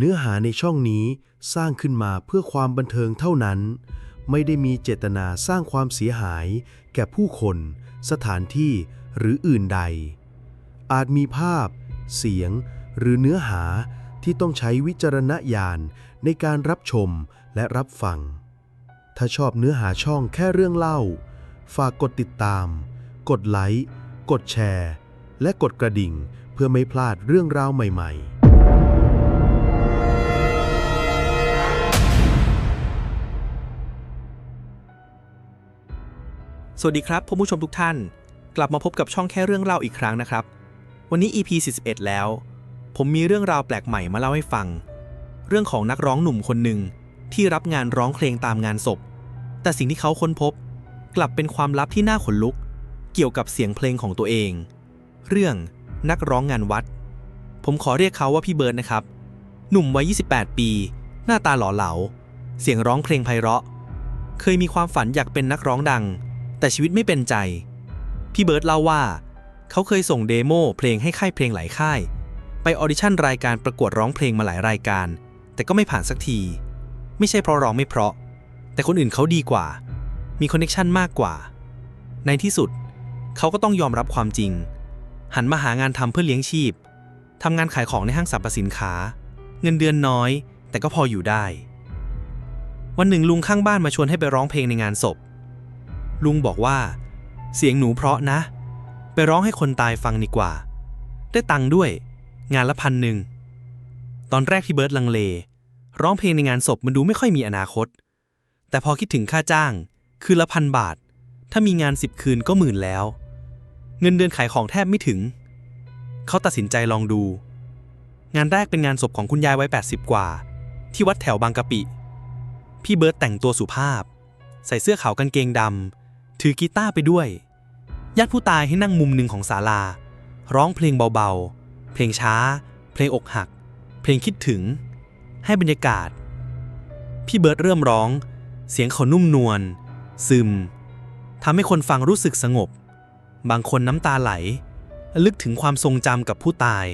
เนื้อหาในช่องนี้สร้างขึ้นมาเพื่อความบันเทิงเท่านั้น ไม่ได้มีเจตนาสร้างความเสียหาย แก่ผู้คน สถานที่หรืออื่นใด อาจมีภาพ เสียง หรือเนื้อหาที่ต้องใช้วิจารณญาณในการรับชมและรับฟัง ถ้าชอบเนื้อหาช่องแค่เรื่องเล่า ฝากกดติดตาม กดไลค์ กดแชร์ และกดกระดิ่งเพื่อไม่พลาดเรื่องราวใหม่ ๆ สวัสดีครับผู้ผู้ชมทุกท่าน กลับมาพบกับช่องแค่เรื่องเล่าอีกครั้งนะครับ วันนี้ EP 41 แล้ว ผมมีเรื่องราวแปลกใหม่มาเล่าให้ฟัง เรื่องของนักร้องหนุ่มคนหนึ่งที่รับงานร้องเพลงตามงานศพ แต่สิ่งที่เขาค้นพบ กลับเป็นความลับที่น่าขนลุก เกี่ยวกับเสียงเพลงของตัวเอง เรื่องนักร้องงานวัด ผมขอเรียกเขาว่าพี่เบิร์ดนะครับ หนุ่มวัย 28 ปี หน้าตาหล่อเหลา เสียงร้องเพลงไพเราะ เคยมีความฝันอยากเป็นนักร้องดัง แต่ชีวิตไม่เป็นใจ พี่เบิร์ดเล่าว่า เขาเคยส่งเดโมเพลงให้ค่ายเพลงหลายค่าย ไปออดิชั่นรายการประกวดร้องเพลงมาหลายรายการ แต่ก็ไม่ผ่านสักที ไม่ใช่เพราะร้องไม่เพราะ แต่คนอื่นเขาดีกว่า มีคอนเนคชันมากกว่า ในที่สุด เขาก็ต้องยอมรับความจริง หันมาหางานทำเพื่อเลี้ยงชีพทำงานขายของในห้างสรรพสินค้า เงินเดือนน้อย แต่ก็พออยู่ได้ วันหนึ่งลุงข้างบ้านมาชวนให้ไปร้องเพลงในงานศพ ลุงบอกว่า เสียงหนูเพราะนะ ไปร้องให้คนตายฟังดีกว่า ได้ตังค์ด้วย งานละพันหนึ่ง ตอนแรกพี่เบิร์ดลังเล ร้องเพลงในงานศพมันดูไม่ค่อยมีอนาคต แต่พอคิดถึงค่าจ้าง คืนละพันบาท ถ้ามีงานสิบคืนก็หมื่นแล้ว เงินเดือนขายของแทบไม่ถึง เขาตัดสินใจลองดู งานแรกเป็นงานศพของคุณยายวัย80 กว่า ที่วัดแถวบางกะปิ พี่เบิร์ดแต่งตัวสุภาพ ใส่เสื้อขาวกางเกงดำ ถือกีตาร์ไปด้วย ญาติผู้ตายให้นั่งมุมหนึ่งของศาลา ร้องเพลงเบาๆ เพลงช้า เพลงอกหัก เพลงคิดถึง ให้บรรยากาศ พี่เบิร์ดเริ่มร้อง เสียงเขานุ่มนวล ซึมทำให้คนฟังรู้สึกสงบ บางคนน้ำตาไหล ลึกถึงความทรงจำกับผู้ตาย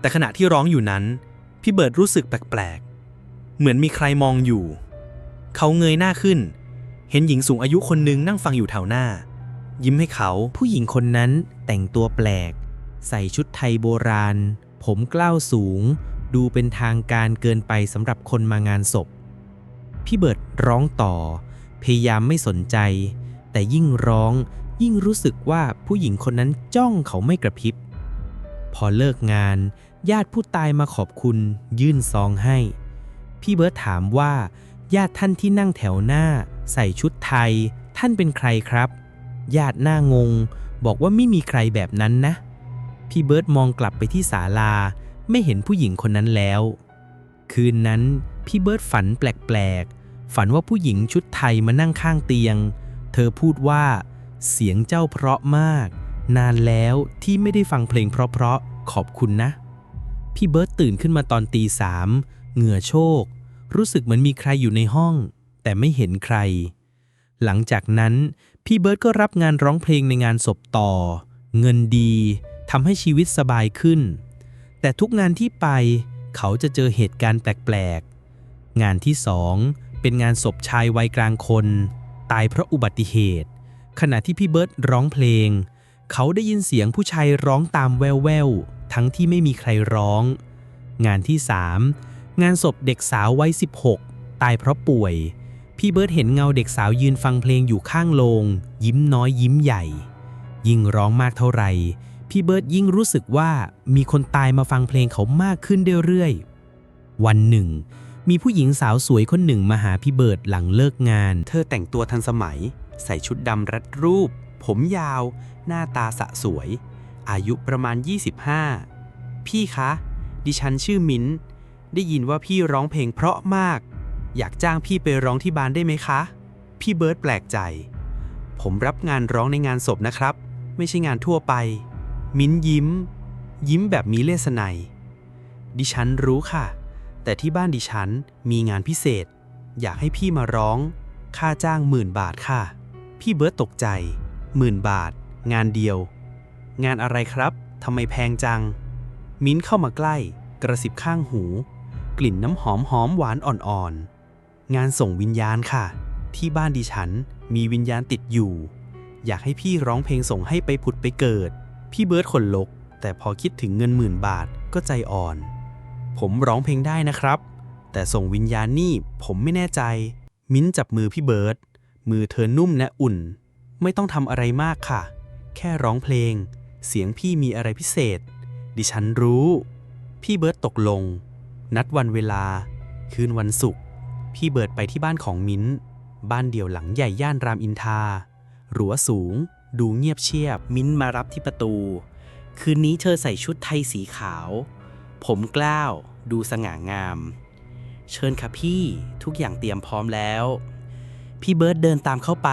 แต่ขณะที่ร้องอยู่นั้น พี่เบิร์ดรู้สึกแปลกๆ เหมือนมีใครมองอยู่ เขาเงยหน้าขึ้น เห็นหญิงสูงอายุคนหนึ่งนั่งฟังอยู่แถวหน้า ยิ้มให้เขาผู้หญิงคนนั้นแต่งตัวแปลก ใส่ชุดไทยโบราณ ผมกล้าวสูง ดูเป็นทางการเกินไปสำหรับคนมางานศพ พี่เบิร์ดร้องต่อ พยายามไม่สนใจ แต่ยิ่งร้องยิ่งรู้สึกว่าผู้หญิงคนนั้นจ้องเขาไม่กระพริบ พอเลิกงาน ญาติผู้ตายมาขอบคุณ ยื่นซองให้ พี่เบิร์ดถามว่า ญาติท่านที่นั่งแถวหน้า ใส่ชุดไทย ท่านเป็นใครครับ ญาติหน้างง บอกว่าไม่มีใครแบบนั้นนะ พี่เบิร์ดมองกลับไปที่ศาลา ไม่เห็นผู้หญิงคนนั้นแล้ว คืนนั้นพี่เบิร์ดฝันแปลกๆ ฝันว่าผู้หญิงชุดไทยมานั่งข้างเตียง เธอพูดว่า เสียงเจ้าเพราะมาก นานแล้วที่ไม่ได้ฟังเพลงเพราะๆขอบคุณนะ พี่เบิร์ตตื่นขึ้นมาตอนตีสามเหงื่อโชก รู้สึกเหมือนมีใครอยู่ในห้อง แต่ไม่เห็นใคร หลังจากนั้นพี่เบิร์ตก็รับงานร้องเพลงในงานศพต่อ เงินดีทำให้ชีวิตสบายขึ้น แต่ทุกงานที่ไปเขาจะเจอเหตุการณ์แปลกๆ งานที่สองเป็นงานศพชายวัยกลางคน ตายเพราะอุบัติเหตุ ขณะที่พี่เบิร์ตร้องเพลง เขาได้ยินเสียงผู้ชายร้องตามแววๆ ทั้งที่ไม่มีใครร้อง งานที่3งานศพเด็กสาววัย16 ตายเพราะป่วย พี่เบิร์ตเห็นเงาเด็กสาวยืนฟังเพลงอยู่ข้างโลง ยิ้มน้อยยิ้มใหญ่ ยิ่งร้องมากเท่าไหร่พี่เบิร์ตยิ่งรู้สึกว่ามีคนตายมาฟังเพลงเขามากขึ้นเรื่อยๆ วันหนึ่ง มีผู้หญิงสาวสวยคนหนึ่งมาหาพี่เบิร์ตหลังเลิกงาน เธอแต่งตัวทันสมัย ใส่ชุดดำรัดรูป ผมยาว หน้าตาสะสวย อายุประมาณ 25 พี่คะ ดิฉันชื่อมิ้น ได้ยินว่าพี่ร้องเพลงเพราะมาก อยากจ้างพี่ไปร้องที่บ้านได้ไหมคะ พี่เบิร์ดแปลกใจ ผมรับงานร้องในงานศพนะครับ ไม่ใช่งานทั่วไป มิ้นยิ้ม ยิ้มแบบมีเลสไนดิฉันรู้ค่ะ แต่ที่บ้านดิฉันมีงานพิเศษ อยากให้พี่มาร้อง ค่าจ้างหมื่นบาทค่ะ พี่เบิร์ตตกใจหมื่นบาท งานเดียว งานอะไรครับทำไมแพงจัง มิ้นเข้ามาใกล้ กระสิบข้างหู กลิ่นน้ำหอมหอมหวานอ่อนๆ งานส่งวิญญาณค่ะ ที่บ้านดิฉันมีวิญญาณติดอยู่ อยากให้พี่ร้องเพลงส่งให้ไปผุดไปเกิด พี่เบิร์ดขนลกแต่พอคิดถึงเงินหมื่นบาทก็ใจอ่อน ผมร้องเพลงได้นะครับ แต่ส่งวิญญาณนี่ผมไม่แน่ใจ มิ้นจับมือพี่เบิร์ดมือเธอนุ่มและอุ่น ไม่ต้องทำอะไรมากค่ะ แค่ร้องเพลง เสียงพี่มีอะไรพิเศษ ดิฉันรู้ พี่เบิร์ตตกลง นัดวันเวลา คืนวันศุกร์ พี่เบิร์ตไปที่บ้านของมิ้น บ้านเดี่ยวหลังใหญ่ย่านรามอินทรารั้วสูง ดูเงียบเชียบ มิ้นมารับที่ประตู คืนนี้เธอใส่ชุดไทยสีขาว ผมกล้าว ดูสง่างาม เชิญค่ะพี่ทุกอย่างเตรียมพร้อมแล้ว พี่เบิร์ดเดินตามเข้าไป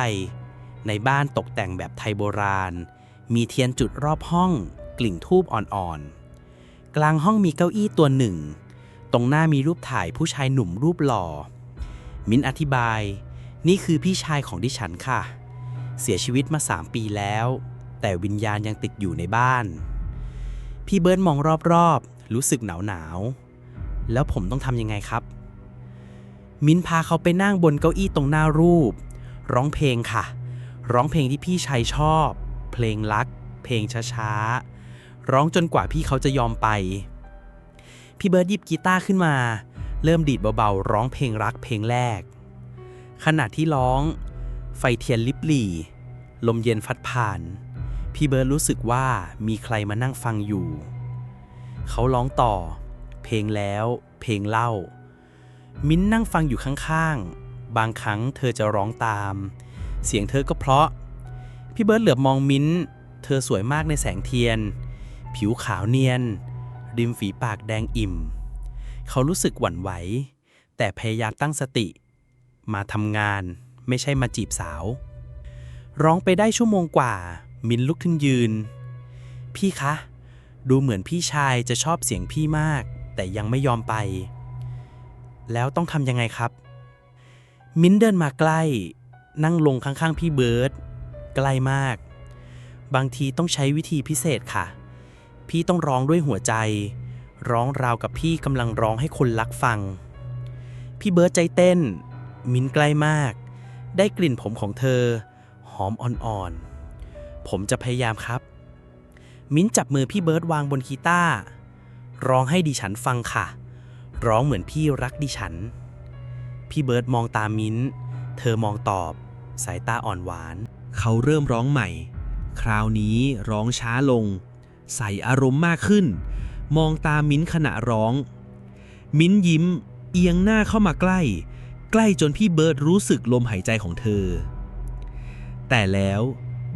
ในบ้านตกแต่งแบบไทยโบราณ มีเทียนจุดรอบห้องกลิ่นทูบอ่อนๆ กลางห้องมีเก้าอี้ตัวหนึ่ง ตรงหน้ามีรูปถ่ายผู้ชายหนุ่มรูปหล่อ มิ้นอธิบาย นี่คือพี่ชายของดิฉันค่ะ เสียชีวิตมาสามปีแล้ว แต่วิญญาณยังติดอยู่ในบ้าน พี่เบิร์ดมองรอบๆ รู้สึกหนาวหนาวๆแล้วผมต้องทำยังไงครับ มิ้นพาเขาไปนั่งบนเก้าอี้ตรงหน้ารูป ร้องเพลงค่ะ ร้องเพลงที่พี่ชายชอบ เพลงรัก เพลงช้าๆ ร้องจนกว่าพี่เขาจะยอมไป พี่เบิร์ดหยิบกีตาร์ขึ้นมา เริ่มดีดเบาๆ ร้องเพลงรักเพลงแรก ขณะที่ร้อง ไฟเทียนลิบหลีลมเย็นฟัดผ่าน พี่เบิร์ดรู้สึกว่ามีใครมานั่งฟังอยู่ เขาร้องต่อ เพลงแล้ว เพลงเล่า มิ้นนั่งฟังอยู่ข้างๆ บางครั้งเธอจะร้องตาม เสียงเธอก็เพราะ พี่เบิร์ดเหลือบมองมิ้น เธอสวยมากในแสงเทียน ผิวขาวเนียน ริมฝีปากแดงอิ่ม เขารู้สึกหวั่นไหว แต่พยายามตั้งสติ มาทำงานไม่ใช่มาจีบสาว ร้องไปได้ชั่วโมงกว่า มินลุกขึ้นยืน พี่คะ ดูเหมือนพี่ชายจะชอบเสียงพี่มาก แต่ยังไม่ยอมไป แล้วต้องทำยังไงครับ มินเดินมาใกล้ นั่งลงข้างๆพี่เบิร์ตใกล้มาก บางทีต้องใช้วิธีพิเศษค่ะ พี่ต้องร้องด้วยหัวใจ ร้องราวกับพี่กำลังร้องให้คนรักฟัง พี่เบิร์ตใจเต้น มิ้นใกล้มาก ได้กลิ่นผมของเธอ หอมอ่อนๆ ผมจะพยายามครับ มิ้นจับมือพี่เบิร์ตวางบนกีตาร์ร้องให้ดิฉันฟังค่ะ ร้องเหมือนพี่รักดิฉัน พี่เบิร์ตมองตามิ้น เธอมองตอบ สายตาอ่อนหวาน เขาเริ่มร้องใหม่ คราวนี้ร้องช้าลง ใส่อารมณ์มากขึ้น มองตามิ้นขณะร้อง มิ้นยิ้ม เอียงหน้าเข้ามาใกล้ ใกล้จนพี่เบิร์ดรู้สึกลมหายใจของเธอ แต่แล้ว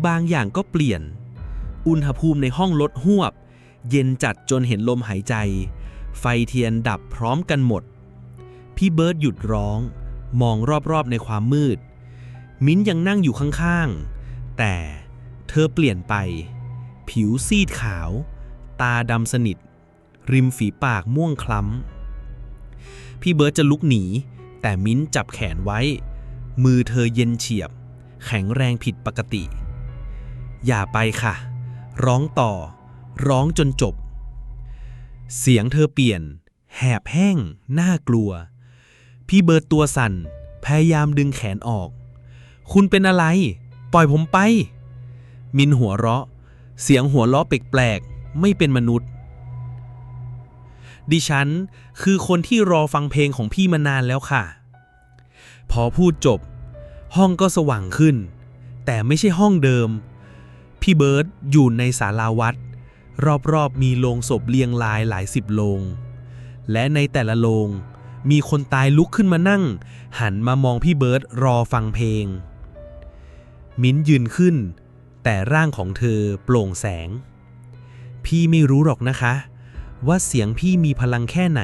บางอย่างก็เปลี่ยน อุณหภูมิในห้องลดหวบ เย็นจัดจนเห็นลมหายใจ ไฟเทียนดับพร้อมกันหมด พี่เบิร์ดหยุดร้อง มองรอบๆในความมืด มิ้นยังนั่งอยู่ข้างๆ แต่เธอเปลี่ยนไป ผิวซีดขาว ตาดำสนิท ริมฝีปากม่วงคล้ำ พี่เบิร์ตจะลุกหนี แต่มิ้นจับแขนไว้ มือเธอเย็นเฉียบ แข็งแรงผิดปกติ อย่าไปค่ะ ร้องต่อ ร้องจนจบ เสียงเธอเปลี่ยน แหบแห้ง น่ากลัว พี่เบิร์ตตัวสั่น พยายามดึงแขนออก คุณเป็นอะไร ปล่อยผมไป มินหัวเราะ เสียงหัวเราะแปลกๆไม่เป็นมนุษย์ ดิฉันคือคนที่รอฟังเพลงของพี่มานานแล้วค่ะ พอพูดจบ ห้องก็สว่างขึ้น แต่ไม่ใช่ห้องเดิม พี่เบิร์ตอยู่ในศาลาวัด รอบๆมีโลงศพเรียงรายหลายสิบโลง และในแต่ละโลง มีคนตายลุกขึ้นมานั่ง หันมามองพี่เบิร์ตรอฟังเพลง มิ้นยืนขึ้น แต่ร่างของเธอโปร่งแสง พี่ไม่รู้หรอกนะคะ ว่าเสียงพี่มีพลังแค่ไหน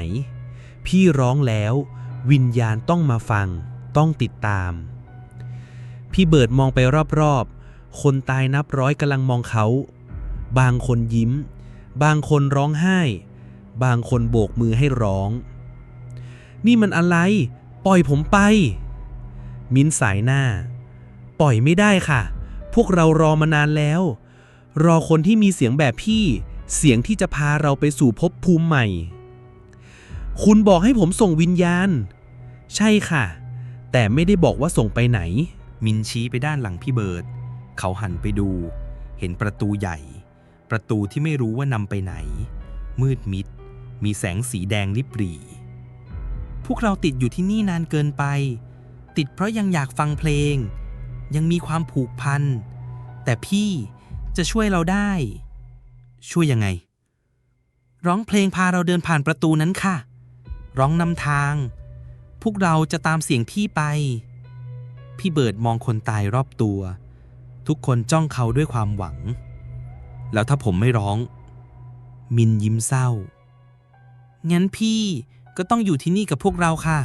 พี่ร้องแล้ว วิญญาณต้องมาฟัง ต้องติดตาม พี่เบิร์ดมองไปรอบๆ คนตายนับร้อยกำลังมองเขา บางคนยิ้ม บางคนร้องไห้ บางคนโบกมือให้ร้อง นี่มันอะไร ปล่อยผมไป มิ้นสายหน้า ปล่อยไม่ได้ค่ะ พวกเรารอมานานแล้ว รอคนที่มีเสียงแบบพี่ เสียงที่จะพาเราไปสู่ภพภูมิใหม่ คุณบอกให้ผมส่งวิญญาณ ใช่ค่ะ แต่ไม่ได้บอกว่าส่งไปไหน มินชี้ไปด้านหลังพี่เบิร์ด เขาหันไปดู เห็นประตูใหญ่ ประตูที่ไม่รู้ว่านำไปไหน มืดมิด มีแสงสีแดงริบหรี่ พวกเราติดอยู่ที่นี่นานเกินไป ติดเพราะยังอยากฟังเพลง ยังมีความผูกพัน แต่พี่จะช่วยเราได้ ช่วยยังไง ร้องเพลงพาเราเดินผ่านประตูนั้นค่ะ ร้องนำทาง พวกเราจะตามเสียงพี่ไป พี่เบิร์ดมองคนตายรอบตัว ทุกคนจ้องเขาด้วยความหวัง แล้วถ้าผมไม่ร้อง มินยิ้มเศร้า งั้นพี่ก็ต้องอยู่ที่นี่กับพวกเราค่ะ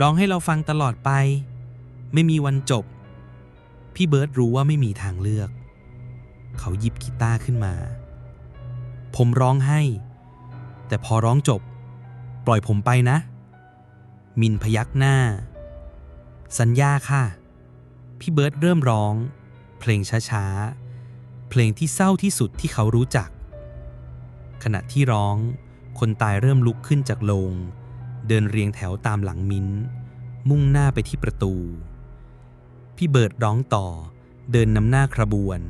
ร้องให้เราฟังตลอดไป ไม่มีวันจบ พี่เบิร์ดรู้ว่าไม่มีทางเลือก เขาหยิบกีตาร์ขึ้นมา ผมร้องให้ แต่พอร้องจบ ปล่อยผมไปนะ มินพยักหน้า สัญญาค่ะ พี่เบิร์ดเริ่มร้อง เพลงช้าๆ เพลงที่เศร้าที่สุดที่เขารู้จัก ขณะที่ร้อง คนตายเริ่มลุกขึ้นจากโลง เดินเรียงแถวตามหลังมิ้นมุ่งหน้าไปที่ประตู พี่เบิร์ดร้องต่อ เดินนำหน้าขบวน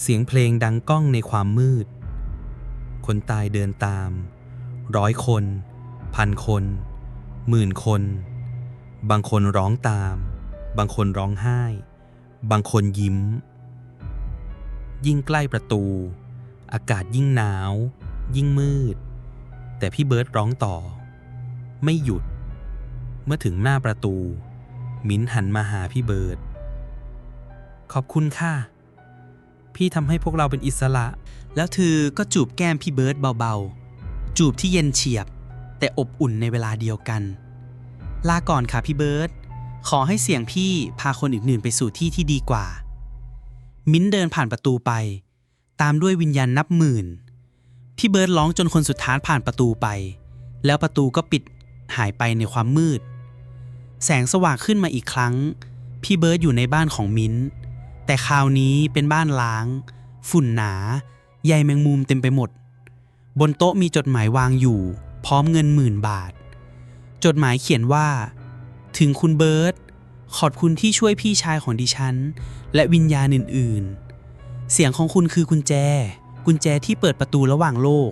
เสียงเพลงดังก้องในความมืด คนตายเดินตาม ร้อยคน พันคน หมื่นคน บางคนร้องตาม บางคนร้องไห้ บางคนยิ้ม ยิ่งใกล้ประตู อากาศยิ่งหนาว ยิ่งมืด แต่พี่เบิร์ดร้องต่อ ไม่หยุด เมื่อถึงหน้าประตู มิ้นหันมาหาพี่เบิร์ดขอบคุณค่ะ พี่ทำให้พวกเราเป็นอิสระ แล้วเธอก็จูบแก้มพี่เบิร์ดเบาๆ จูบที่เย็นเฉียบ แต่อบอุ่นในเวลาเดียวกัน ลาก่อนค่ะพี่เบิร์ดขอให้เสียงพี่พาคนอื่นๆไปสู่ที่ที่ดีกว่า มิ้นเดินผ่านประตูไป ตามด้วยวิญญาณนับหมื่น พี่เบิร์ดร้องจนคนสุดท้ายผ่านประตูไป แล้วประตูก็ปิดหายไปในความมืด แสงสว่างขึ้นมาอีกครั้ง พี่เบิร์ดอยู่ในบ้านของมิ้น แต่คราวนี้เป็นบ้านล้าง ฝุ่นหนาใยแมงมุมเต็มไปหมด บนโต๊ะมีจดหมายวางอยู่ พร้อมเงินหมื่นบาท จดหมายเขียนว่า ถึงคุณเบิร์ตขอบคุณที่ช่วยพี่ชายของดิฉัน และวิญญาณอื่นๆ เสียงของคุณคือกุญแจ กุญแจที่เปิดประตูระหว่างโลก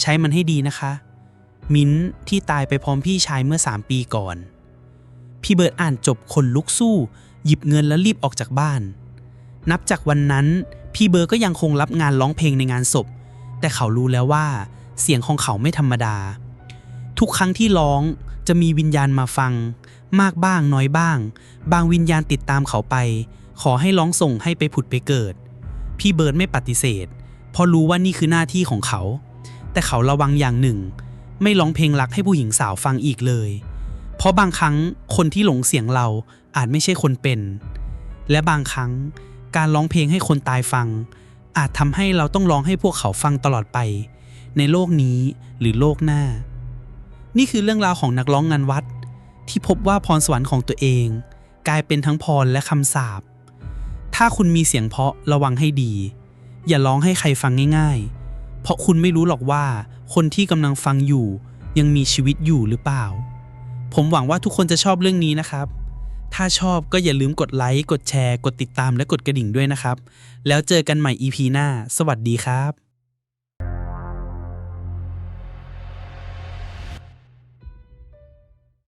ใช้มันให้ดีนะคะ มิ้นที่ตายไปพร้อมพี่ชายเมื่อสามปีก่อน พี่เบิร์ตอ่านจบคนลุกสู้ หยิบเงินแล้วรีบออกจากบ้าน นับจากวันนั้น พี่เบิร์ก็ยังคงรับงานร้องเพลงในงานศพ แต่เขารู้แล้วว่า เสียงของเขาไม่ธรรมดา ทุกครั้งที่ร้องจะมีวิญญาณมาฟัง มากบ้างน้อยบ้าง บางวิญญาณติดตามเขาไป ขอให้ร้องส่งให้ไปผุดไปเกิด พี่เบิร์ดไม่ปฏิเสธ เพราะรู้ว่านี่คือหน้าที่ของเขา แต่เขาระวังอย่างหนึ่ง ไม่ร้องเพลงรักให้ผู้หญิงสาวฟังอีกเลย เพราะบางครั้งคนที่หลงเสียงเราอาจไม่ใช่คนเป็น และบางครั้ง การร้องเพลงให้คนตายฟัง อาจทำให้เราต้องร้องให้พวกเขาฟังตลอดไป ในโลกนี้หรือโลกหน้า นี่คือเรื่องราวของนักร้องงานวัด ที่พบว่าพรสวรรค์ของตัวเอง กลายเป็นทั้งพรและคำสาปถ้าคุณมีเสียงเพาะระวังให้ดี อย่าร้องให้ใครฟังง่าย ๆ เพราะคุณไม่รู้หรอกว่าคนที่กำลังฟังอยู่ยังมีชีวิตอยู่หรือเปล่า ผมหวังว่าทุกคนจะชอบเรื่องนี้นะครับ ถ้าชอบก็อย่าลืมกดไลค์ กดแชร์ กดติดตามและกดกระดิ่งด้วยนะครับ แล้วเจอกันใหม่ EP หน้า สวัสดีครับ